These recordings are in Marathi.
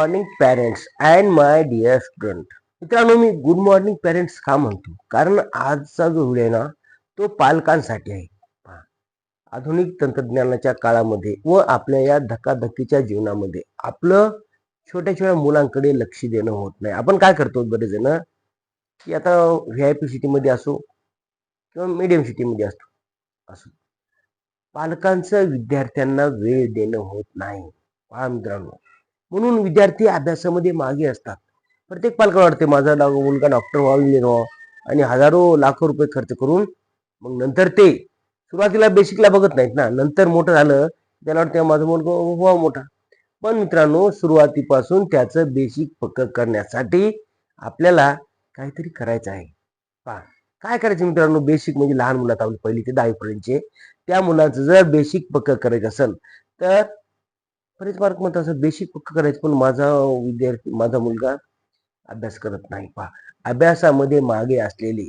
Morning parents and my dear student मित्रांनो मी गुड मॉर्निंग पॅरेंट्स का म्हणतो? कारण आजचा जो व्हिडिओ आहे ना तो पालकांसाठी आहे. आधुनिक तंत्रज्ञानाच्या काळामध्ये व आपल्या या धकाधकीच्या जीवनामध्ये आपलं छोट्या छोट्या मुलांकडे लक्ष देणं होत नाही. आपण काय करतो बरेच जण? की आता व्ही आय पी सिटीमध्ये असो किंवा मीडियम सिटीमध्ये असतो असो. पालकांचं विद्यार्थ्यांना वेळ देणं होत नाही. पहा मित्रांनो. म्हणून विद्यार्थी अभ्यासामध्ये मागे असतात. प्रत्येक पालकाला वाटते माझा मुलगा डॉक्टर व्हावा इंजिनियर व्हावा आणि हजारो लाखो रुपये खर्च करून मग नंतर ते सुरुवातीला बेसिकला बघत नाहीत ना. नंतर मोठं झालं त्याला वाटतं माझा मुलगा व्हावा मोठा. पण मित्रांनो सुरुवातीपासून त्याचं बेसिक पक्क करण्यासाठी आपल्याला काहीतरी करायचं आहे. पहा काय करायचं मित्रांनो? बेसिक म्हणजे लहान मुलात आपली पहिली ते दहावीपर्यंतचे. त्या मुलाचं जर बेसिक पक्क करायचं असेल तर बरेच मार्क म्हणतात असं बेसिक पक्क करायचं पण माझा विद्यार्थी माझा मुलगा अभ्यास करत नाही. पहा अभ्यासामध्ये मागे असलेले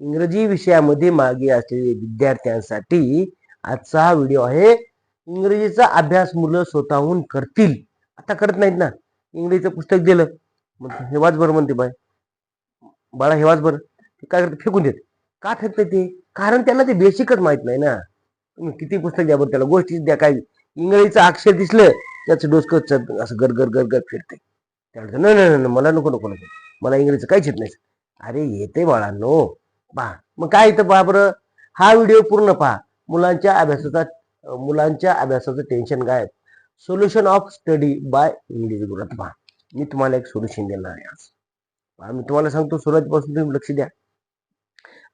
इंग्रजी विषयामध्ये मागे असलेले विद्यार्थ्यांसाठी आजचा हा व्हिडिओ आहे. इंग्रजीचा अभ्यास मुलं स्वतःहून करतील. आता करत नाहीत ना. इंग्रजीचं पुस्तक दिलं. म्हणते हे वाच बरं म्हणते बाय. बाळा हे वाच बरं. काय करते फेकून देत का फेकते ते? कारण त्याला ते बेसिकच माहीत नाही ना. तुम्ही किती पुस्तक द्या बरं त्याला? गोष्टीच द्या काय इंग्रजीचं अक्षर दिसलं त्याचं डोसकं च- असं गरगर गरगर फिरते त्यावेळेस नाही नाही नाही, मला नको नको नको. मला इंग्रजीचं काहीच येत नाही. अरे येते बाळांनो. पहा मग काय येतं पहा बरं? हा व्हिडिओ पूर्ण पहा. मुलांच्या अभ्यासाचा मुलांच्या अभ्यासाचं टेन्शन गायब solution of study by English गुरुत पहा. मी तुम्हाला एक सोल्युशन देणार आहे आज. पहा मी तुम्हाला सांगतो सुरुवातीपासून तुम्ही लक्ष द्या.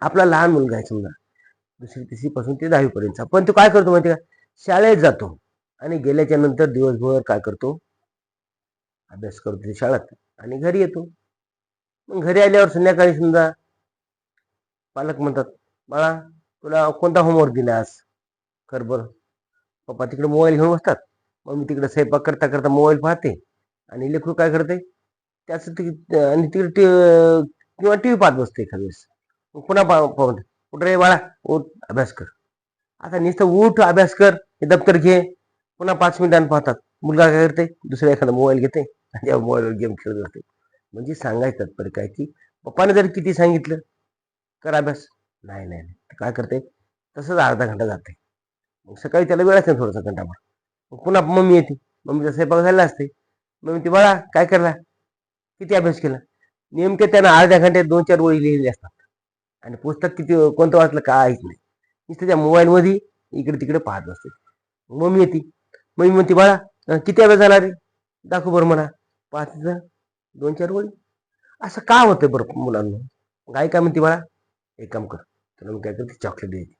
आपला लहान मुलगा आहे समजा. दुसरी तिसरीपासून ते दहावीपर्यंतचा पण तो काय करतो माहिती का? शाळेत जातो. आणि गेल्याच्यानंतर दिवसभर काय करतो? अभ्यास करतो शाळेत आणि घरी येतो. मग घरी आल्यावर संध्याकाळी समजा पालक म्हणतात बाळा तुला कोणता होमवर्क दिला आज? कर बरं. पप्पा तिकडे मोबाईल घेऊन बसतात. मग मी तिकडे स्वयंपाक करता करता मोबाईल पाहते आणि लेकरू काय करते? त्याचं ती आणि तिकडे टी- किंवा टी व्ही पाहत बसते एखाद्या वेळेस. मग पुन्हा पा- पाहून कुठं रे बाळा उठ अभ्यास कर. आता नुसतं उठ अभ्यास कर हे दप्तर घे. पुन्हा पाच मिनिटांनी पाहतात. मुलगा काय करते? दुसरा एखादा मोबाईल घेते आणि त्या मोबाईलवर गेम खेळत असते. म्हणजे सांगायचं तात्पर्य काय की पप्पाने जर किती सांगितलं कर अभ्यास. नाही नाही नाही. तर काय करते? तसंच अर्धा घंटा जाते. मग सकाळी त्याला वेळ असते थोडासा घंटाभर. मग पुन्हा मम्मी येते. मम्मीचा स्वयंपाक झालेला असते. मम्मी ती बाळा काय करला? किती अभ्यास केला? नेमके त्यानं अर्ध्या घंट्यात दोन चार ओळी लिहिलेली असतात. आणि पुस्तक किती कोणतं वाचलं काहीच नाही. नुसतं त्या मोबाईलमध्ये इकडे तिकडे पाहत असते मम्मी येते. मग मी म्हणते बाळा किती वेळ झाला रे दाखव बरं म्हणा पाच दोन चार वळी असं का होतं बरं मुलांना? मग आई काय म्हणते बाळा एक काम कर तुला मग काय करते चॉकलेट द्यायची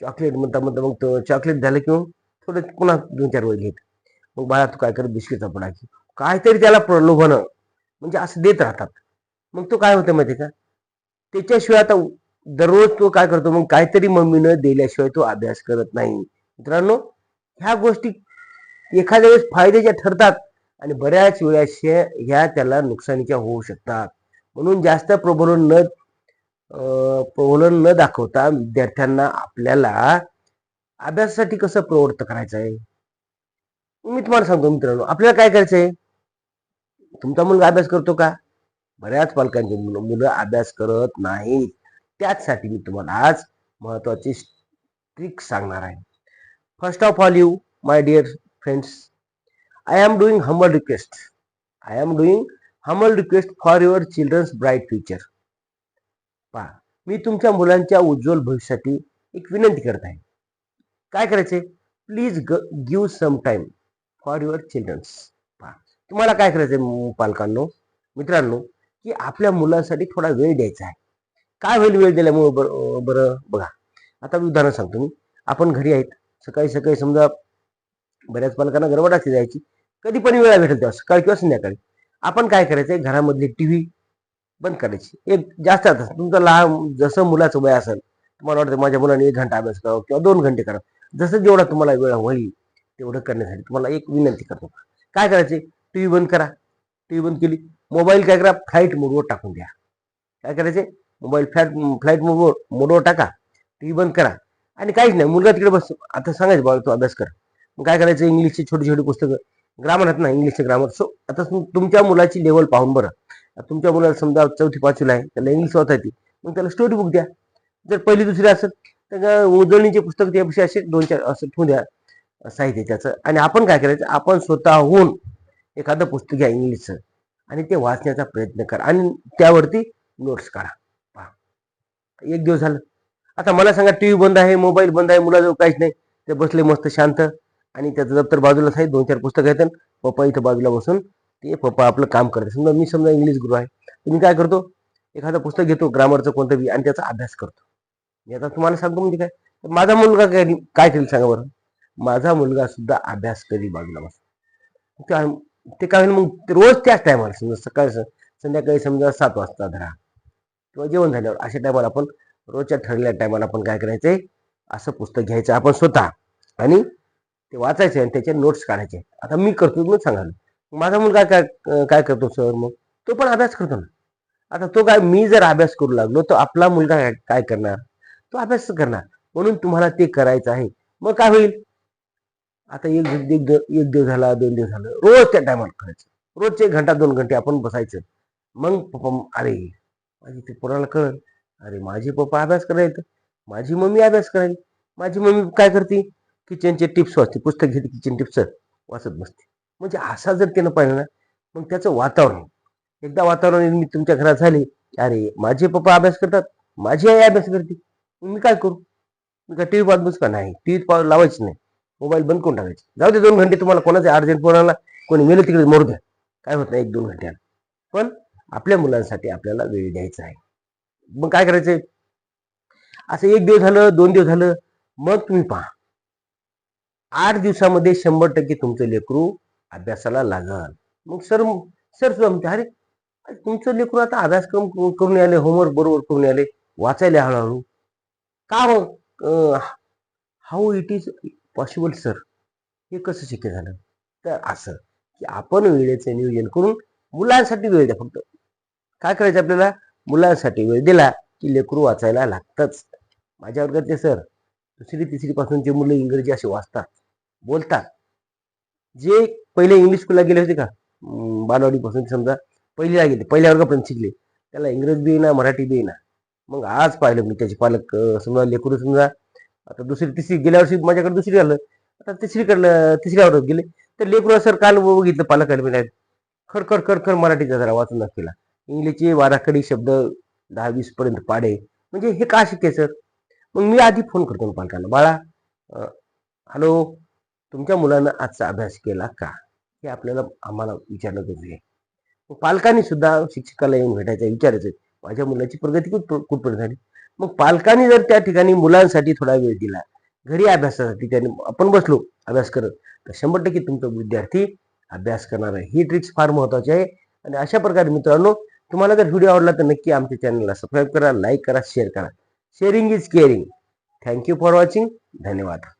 चॉकलेट म्हणता म्हणता मग तो चॉकलेट झालं की मग थोडं पुन्हा दोन चार वळी घेत मग बाळा तू काय कर बिस्किटचा पुडा घे काहीतरी त्याला प्रलोभनं म्हणजे असं देत राहतात. मग तो काय होतं माहिती का? त्याच्याशिवाय आता दररोज तो काय करतो? मग काहीतरी मम्मीनं दिल्याशिवाय तो अभ्यास करत नाही. मित्रांनो ह्या गोष्टी एखाद्या वेळेस फायद्याच्या ठरतात आणि बऱ्याच वेळेस ह्या त्याला नुकसानीच्या होऊ शकतात. म्हणून जास्त प्रबोधन न अं, प्रबोधन न दाखवता विद्यार्थ्यांना आपल्याला अभ्यासासाठी कसं प्रवृत्त करायचं आहे मी तुम्हाला सांगतो मित्रांनो आपल्याला काय करायचं आहे तुमचा मुलगा अभ्यास करतो का? बऱ्याच पालकांची मुलं मुलं अभ्यास करत नाहीत. त्याचसाठी मी तुम्हाला आज महत्वाची ट्रिक सांगणार आहे. First of all you my dear friends I am doing humble request I am doing humble request for your childrens bright future. पहा मी तुमच्या मुलांच्या उज्ज्वल भविष्यासाठी एक विनंती करत आहे. काय करायचे please give some time for your childrens पहा तुम्हाला काय करायचंय पालकांनो मित्रांनो की आपल्या मुलांसाठी थोडा वेळ द्यायचा आहे. काय होईल वेळ दिल्यामुळे बरं बरं? बघा आता मी उदाहरण सांगतो मी. आपण घरी आहेत. सकाळी सकाळी समजा बऱ्याच पालकांना गडबड असते जायची कधी पण वेळा भेटेल तेव्हा सकाळी किंवा संध्याकाळी. आपण काय करायचंय घरामधली टी व्ही बंद करायची. एक जास्त तुमचं लहान जसं मुलाचं वय असेल तुम्हाला वाटतं माझ्या मुलाने एक घंटा अभ्यास करावा किंवा दोन घंटे करावं. जसं जेवढा तुम्हाला वेळ होईल तेवढं करण्यासाठी तुम्हाला एक विनंती करतो. काय करायचे? टीव्ही बंद करा. टी व्ही बंद केली मोबाईल काय करा? फ्लाईट मोडवर टाकून द्या. काय करायचे? मोबाईल फ्लॅट फ्लाईट मोडवर मोडवर टाका. टी व्ही बंद करा. आणि काहीच नाही मुलगा तिकडे बस. आता सांगायचं बाबा तू अभ्यास कर. मग काय करायचं? इंग्लिशची छोटी छोटी पुस्तकं. ग्रामर आहेत ना इंग्लिशचे ग्रामर सो आता तुमच्या मुलाची लेवल पाहून बरं. तुमच्या मुलाला समजा चौथी पाचवीला आहे त्याला इंग्लिश वाचता येते मग त्याला स्टोरी बुक द्या. जर पहिली दुसरी असेल तर उजळणीचे पुस्तक त्यापेक्षा असे दोन चार असं ठेवून द्या. साहित्य त्याचं आणि आपण काय करायचं? आपण स्वतःहून एखादं पुस्तक घ्या इंग्लिशचं आणि ते वाचण्याचा प्रयत्न करा. आणि त्यावरती नोट्स काढा. पहा. एक दिवस झालं. आता मला सांगा टी व्ही बंद आहे मोबाईल बंद आहे मुलाजवळ काहीच नाही. ते बसले मस्त शांत. आणि त्याचं दप्तर बाजूलाच आहे दोन चार पुस्तक आहेत. पप्पा इथं बाजूला बसून ते पप्पा आपलं काम करते समजा मी समजा इंग्लिश गुरु आहे. तर मी काय करतो? एखादं पुस्तक घेतो ग्रामरचं कोणतं बी आणि त्याचा अभ्यास करतो. मी आता तुम्हाला सांगतो म्हणजे काय? माझा मुलगा काय काय करेल सांगा बरं. माझा मुलगा सुद्धा अभ्यास करी बाजूला बस ते काय होईल मग ते रोज त्याच टायमाला समजा सकाळी संध्याकाळी समजा सात वाजता धरा. किंवा जेवण झाल्यावर अशा टायमाला आपण रोजच्या ठरलेल्या टायमाला आपण काय करायचंय? असं पुस्तक घ्यायचं. आपण स्वतः. आणि ते वाचायचे आणि त्याचे नोट्स काढायचे. आता मी करतो मग सांगाल माझा मुलगा काय काय करतो सर मग? तो पण अभ्यास करतो ना. आता तो काय मी जर अभ्यास करू लागलो तर आपला मुलगा काय- काय करणार? तो अभ्यास करणार. म्हणून तुम्हाला ते करायचं आहे. मग काय होईल? आता एक एक दिव- एक दिवस झाला दोन दिवस झालं. रोज त्या टायमाला करायचं. रोजचे एक घंटा दोन घंटे आपण बसायचं. मग पप्पा अरे माझी ते कोणाला कळ अरे माझे पप्पा अभ्यास करायचं माझी मम्मी अभ्यास करायची माझी मम्मी काय करते? किचनचे टिप्स वाचते. पुस्तक घेते किचन टिप्स वाचत बसते. म्हणजे असा जर त्यानं पाहिलं ना मग त्याचं वातावरण. एकदा वातावरण मी तुमच्या घरात झाले अरे माझे पप्पा अभ्यास करतात माझी आई अभ्यास करते. मी काय करू? मी काय टी व्ही पाहत बस का? नाही. टी व्ही लावायची नाही. मोबाईल बंद करून टाकायचे. जाऊ दे दोन घंटे तुम्हाला कोणाचे अर्जंट फोन कोणी मेलं तिकडे मोर द्या. काय होत नाही एक दोन घंट्याला पण आपल्या मुलांसाठी आपल्याला वेळ द्यायचा आहे. मग काय करायचंय? असं एक दिवस झालं दोन दिवस झालं मग तुम्ही पहा. आठ दिवसामध्ये शंभर टक्के तुमचं लेकरू अभ्यासाला लागल. मग सर सर जमते म्हणते अरे तुमचं लेकरू आता अभ्यासक्रम करून आले होमवर्क बरोबर करून आले वाचायला हळूहळू का मग how it is possible sir हे कसं शक्य झालं? तर असं की आपण वेळेचं नियोजन करून मुलांसाठी वेळ द्या फक्त. काय करायचं आपल्याला? मुलांसाठी वेळ दिला की लेकरू वाचायला लागतच. माझ्या वर्गातले सर दुसरी तिसरी पासूनचे मुलं इंग्रजी असे वाचतात बोलतात. जे पहिले इंग्लिश स्कूलला गेले होते का बालवाडीपासून समजा पहिलीला गेले पहिल्या वर्गापर्यंत शिकले त्याला इंग्रज बी ना मराठी बी ना मग आज पाहिलं मी त्याचे पालक समजा लेकरू समजा आता दुसरी तिसरी गेल्या वर्षी माझ्याकडे दुसरी आलं आता तिसरीकडलं तिसऱ्या वर्गात गेले तर लेकरू सर काल बघितलं पालकाला मी खर खर खर खर मराठीचा जरा वाचून केला. इंग्लिशचे वाराखडी शब्द दहा वीस पर्यंत पाडे. म्हणजे हे का शिकाय सर मग मी आधी फोन करतो ना पालकांना. बाळा हॅलो तुमच्या मुलानं आजचा अभ्यास केला का? हे आपल्याला आम्हाला विचारणं गरजेचं आहे. मग पालकांनी सुद्धा शिक्षकाला येऊन भेटायचं विचारायचं माझ्या मुलाची प्रगती कुठ कुठपर्यंत झाली? मग पालकांनी जर त्या ठिकाणी मुलांसाठी थोडा वेळ दिला घरी अभ्यासासाठी त्याने आपण बसलो अभ्यास करत तर शंभर टक्के तुमचा विद्यार्थी अभ्यास करणार आहे. ही ट्रिक्स फार महत्वाची आहे. आणि अशा प्रकारे मित्रांनो तुम्हाला जर व्हिडिओ आवडला तर नक्की आमच्या चॅनलला सबस्क्राईब करा लाईक करा शेअर करा. Sharing is caring thank you for watching ధన్యవాదాలు